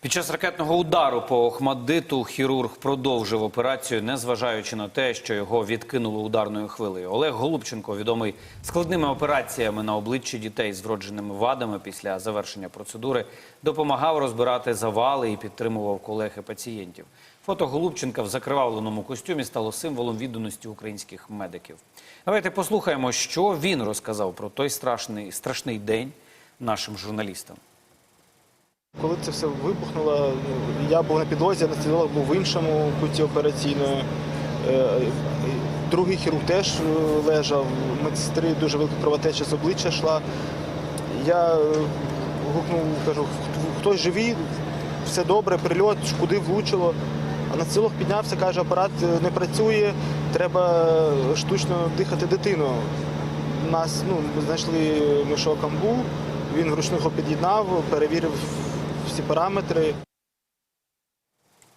Під час ракетного удару по Охмаддиту хірург продовжив операцію, незважаючи на те, що його відкинуло ударною хвилею. Олег Голубченко, відомий складними операціями на обличчі дітей з вродженими вадами після завершення процедури, допомагав розбирати завали і підтримував колег і пацієнтів. Фото Голубченка в закривавленому костюмі стало символом відданості українських медиків. Давайте послухаємо, що він розказав про той страшний, страшний день нашим журналістам. Коли це все вибухнуло, я був на підлозі, анестезіолог був в іншому куті операційної. Е, Другий хірург теж е, лежав, медсестри дуже велика кровотеча з обличчя йшла. Я е, гукнув, кажу, хтось живий, все добре, прильот, куди влучило. Анестезіолог піднявся, каже, апарат е, не працює, треба штучно дихати дитину. Нас ну, знайшли мішок амбу, він вручну його під'єднав, перевірив всі параметри.